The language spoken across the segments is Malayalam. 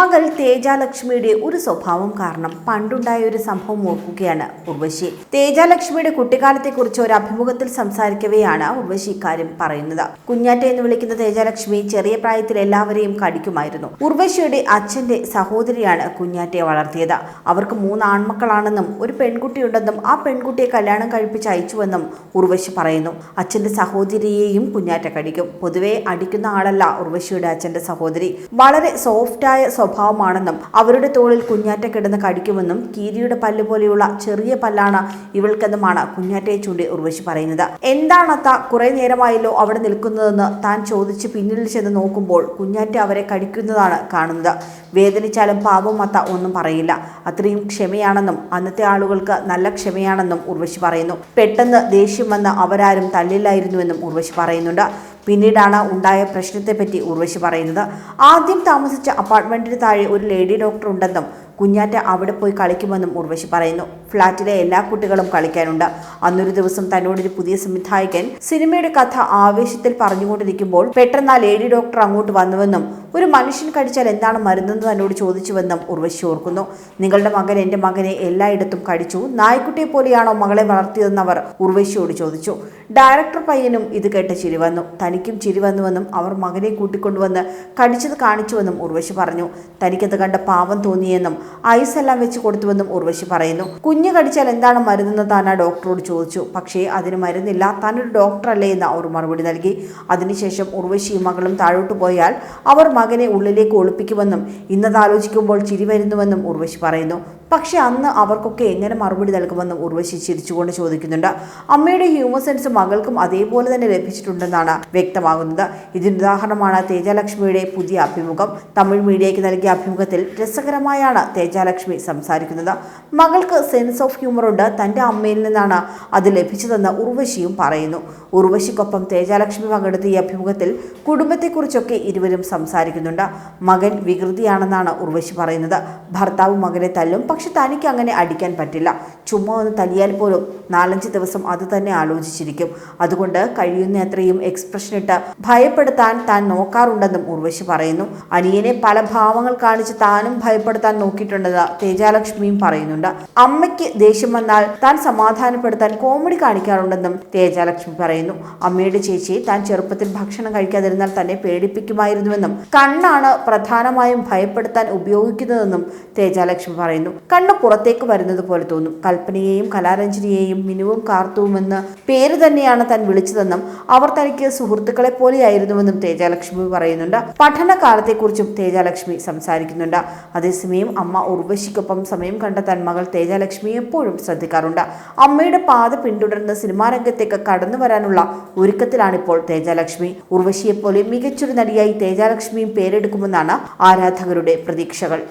മകൾ തേജാലക്ഷ്മിയുടെ ഒരു സ്വഭാവം കാരണം പണ്ടുണ്ടായ ഒരു സംഭവം ഓർക്കുകയാണ് ഉർവശി. തേജാലക്ഷ്മിയുടെ കുട്ടിക്കാലത്തെക്കുറിച്ച് ഒരു അഭിമുഖത്തിൽ സംസാരിക്കവെയാണ് ഉർവശി ഇക്കാര്യം പറയുന്നത്. കുഞ്ഞാറ്റ എന്ന് വിളിക്കുന്ന തേജാലക്ഷ്മി ചെറിയ പ്രായത്തിൽ എല്ലാവരെയും കടിക്കുമായിരുന്നു. ഉർവശിയുടെ അച്ഛന്റെ സഹോദരിയാണ് കുഞ്ഞാറ്റയെ വളർത്തിയത്. അവർക്ക് മൂന്ന് ആൺമക്കളാണെന്നും ഒരു പെൺകുട്ടിയുണ്ടെന്നും ആ പെൺകുട്ടിയെ കല്യാണം കഴിപ്പിച്ച് അയച്ചുവെന്നും ഉർവശി പറയുന്നു. അച്ഛന്റെ സഹോദരിയെയും കുഞ്ഞാറ്റ കടിക്കും. പൊതുവെ അടിക്കുന്ന ആളല്ല ഉർവശിയുടെ അച്ഛന്റെ സഹോദരി. വളരെ സോഫ്റ്റായ സ്വഭാവമാണെന്നും അവരുടെ തോളിൽ കുഞ്ഞാറ്റ കിടന്ന് കടിക്കുമെന്നും കീരിയുടെ പല്ല് പോലെയുള്ള ചെറിയ പല്ലാണ് ഇവൾക്കെന്നുമാണ് കുഞ്ഞാറ്റയെ ചൂണ്ടി ഉർവശി പറയുന്നത്. എന്താണത്ത കുറെ നേരമായല്ലോ അവിടെ നിൽക്കുന്നതെന്ന് താൻ ചോദിച്ച് പിന്നിൽ ചെന്ന് നോക്കുമ്പോൾ കുഞ്ഞാറ്റ അവരെ കടിക്കുന്നതാണ് കാണുന്നത്. വേദനിച്ചാലും പാവം അത്ത ഒന്നും പറയില്ല. അത്രയും ക്ഷമയാണെന്നും അന്നത്തെ ആളുകൾക്ക് നല്ല ക്ഷമയാണെന്നും ഉർവശി പറയുന്നു. പെട്ടെന്ന് ദേഷ്യം വന്ന് അവരാരും തല്ലില്ലായിരുന്നുവെന്നും ഉർവശി പറയുന്നുണ്ട്. പിന്നീടാണ് ഉണ്ടായ പ്രശ്നത്തെപ്പറ്റി ഉർവശി പറയുന്നത്. ആദ്യം താമസിച്ച അപ്പാർട്ട്മെന്റിന് താഴെ ഒരു ലേഡി ഡോക്ടർ ഉണ്ടെന്നും കുഞ്ഞാറ്റ അവിടെ പോയി കളിക്കുമെന്നും ഉർവശി പറയുന്നു. ഫ്ളാറ്റിലെ എല്ലാ കുട്ടികളും കളിക്കാനുണ്ട്. അന്നൊരു ദിവസം തന്നോടൊരു പുതിയ സംവിധായകൻ സിനിമയുടെ കഥ ആവേശത്തിൽ പറഞ്ഞുകൊണ്ടിരിക്കുമ്പോൾ പെട്ടെന്ന് ആ ലേഡി ഡോക്ടർ അങ്ങോട്ട് വന്നുവെന്നും ഒരു മനുഷ്യൻ കടിച്ചാൽ എന്താണ് മരുന്നെന്ന് തന്നോട് ചോദിച്ചുവെന്നും ഉർവശി ഓർക്കുന്നു. നിങ്ങളുടെ മകൻ എന്റെ മകനെ എല്ലായിടത്തും കടിച്ചു. നായ്ക്കുട്ടിയെ പോലെയാണോ മകളെ വളർത്തിയതെന്ന് അവർ ഉർവശിയോട് ചോദിച്ചു. ഡയറക്ടർ പയ്യനും ഇത് കേട്ട് ചിരി വന്നു. തനിക്കും ചിരി വന്നുവെന്നും അവർ മകനെ കൂട്ടിക്കൊണ്ടുവന്ന് കടിച്ചത് കാണിച്ചുവെന്നും ഉർവശി പറഞ്ഞു. തനിക്കത് കണ്ട പാവം തോന്നിയെന്നും ഐസ് എല്ലാം വെച്ച് കൊടുത്തുവെന്നും ഉർവശി പറയുന്നു. കുഞ്ഞ് കടിച്ചാൽ എന്താണ് മരുന്നെന്ന് താൻ ആ ഡോക്ടറോട് ചോദിച്ചു. പക്ഷേ അതിന് മരുന്നില്ല. താനൊരു ഡോക്ടറല്ലേ എന്ന് അവർ മറുപടി നൽകി. അതിനുശേഷം ഉർവശിയും മകളും താഴോട്ട് പോയാൽ അവർ മകനെ ഉള്ളിലേക്ക് ഒളിപ്പിക്കുമെന്നും ഇന്നത് ആലോചിക്കുമ്പോൾ ചിരി വരുന്നുവെന്നും ഉർവശി പറയുന്നു. പക്ഷെ അന്ന് അവർക്കൊക്കെ എങ്ങനെ മറുപടി നൽകുമെന്നും ഉർവശി ചിരിച്ചുകൊണ്ട് ചോദിക്കുന്നുണ്ട്. അമ്മയുടെ ഹ്യൂമർ സെൻസ് മകൾക്കും അതേപോലെ തന്നെ ലഭിച്ചിട്ടുണ്ടെന്നാണ് വ്യക്തമാകുന്നത്. ഇതിന് ഉദാഹരണമാണ് തേജലക്ഷ്മിയുടെ പുതിയ അഭിമുഖം. തമിഴ് മീഡിയയ്ക്ക് നൽകിയ അഭിമുഖത്തിൽ രസകരമായാണ് തേജാലക്ഷ്മി സംസാരിക്കുന്നത്. മകൾക്ക് സെൻസ് ഓഫ് ഹ്യൂമർ ഉണ്ട്. തന്റെ അമ്മയിൽ നിന്നാണ് അത് ലഭിച്ചതെന്ന് ഉർവശിയും പറയുന്നു. ഉർവശിക്കൊപ്പം തേജാലക്ഷ്മി പങ്കെടുത്ത ഈ അഭിമുഖത്തിൽ കുടുംബത്തെക്കുറിച്ചൊക്കെ ഇരുവരും സംസാരിക്കുന്നുണ്ട്. മകൻ വികൃതിയാണെന്നാണ് ഉർവശി പറയുന്നത്. ഭർത്താവ് മകനെ തല്ലും പക്ഷെ തനിക്ക് അങ്ങനെ അടിക്കാൻ പറ്റില്ല. ചുമ്മാ ഒന്ന് തല്ലിയാൽ പോലും നാലഞ്ച് ദിവസം അത് തന്നെ ആലോചിച്ചിരിക്കും. അതുകൊണ്ട് കഴിയുന്ന അത്രയും എക്സ്പ്രഷൻ ഇട്ട് ഭയപ്പെടുത്താൻ താൻ നോക്കാറുണ്ടെന്നും ഉർവശി പറയുന്നു. അനിയനെ പല ഭാവങ്ങൾ കാണിച്ച് താനും ഭയപ്പെടുത്താൻ നോക്കിയിട്ടുണ്ടെന്ന് തേജാലക്ഷ്മിയും പറയുന്നുണ്ട്. അമ്മയ്ക്ക് ദേഷ്യം വന്നാൽ താൻ സമാധാനപ്പെടുത്താൻ കോമഡി കാണിക്കാറുണ്ടെന്നും തേജാലക്ഷ്മി പറയുന്നു. അമ്മയുടെ ചേച്ചി താൻ ചെറുപ്പത്തിൽ ഭക്ഷണം കഴിക്കാതിരുന്നാൽ തന്നെ പേടിപ്പിക്കുമായിരുന്നുവെന്നും കണ്ണാണ് പ്രധാനമായും ഭയപ്പെടുത്താൻ ഉപയോഗിക്കുന്നതെന്നും തേജാലക്ഷ്മി പറയുന്നു. കണ്ണ് പുറത്തേക്ക് വരുന്നത് പോലെ തോന്നും. കൽപ്പനയെയും കലാരഞ്ജനിയെയും മിനുവും കാർത്തുവുമെന്ന് പേര് തന്നെയാണ് താൻ വിളിച്ചതെന്നും അവർ തനിക്ക് സുഹൃത്തുക്കളെ പോലെയായിരുന്നുവെന്നും തേജാലക്ഷ്മി പറയുന്നുണ്ട്. പഠനകാലത്തെക്കുറിച്ചും തേജാലക്ഷ്മി സംസാരിക്കുന്നുണ്ട്. അതേസമയം അമ്മ ഉർവശിക്കൊപ്പം സമയം കണ്ടെത്താൻ മകൾ തേജാലക്ഷ്മി എപ്പോഴും ശ്രദ്ധിക്കാറുണ്ട്. അമ്മയുടെ പാത പിന്തുടർന്ന് സിനിമാ രംഗത്തേക്ക് കടന്നു വരാനുള്ള ഒരുക്കത്തിലാണിപ്പോൾ തേജാലക്ഷ്മി. ഉർവശിയെപ്പോലെ മികച്ചൊരു നടിയായി തേജാലക്ഷ്മിയും പേരെടുക്കുമെന്നാണ് ആരാധകരുടെ പ്രതീക്ഷകൾ.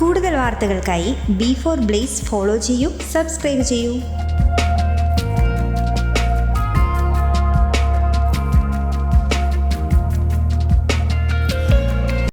കൂടുതൽ വാർത്തകൾക്കായി ബി ഫോർ ബ്ലേസ് ഫോളോ ചെയ്യൂ സബ്സ്ക്രൈബ് ചെയ്യൂ.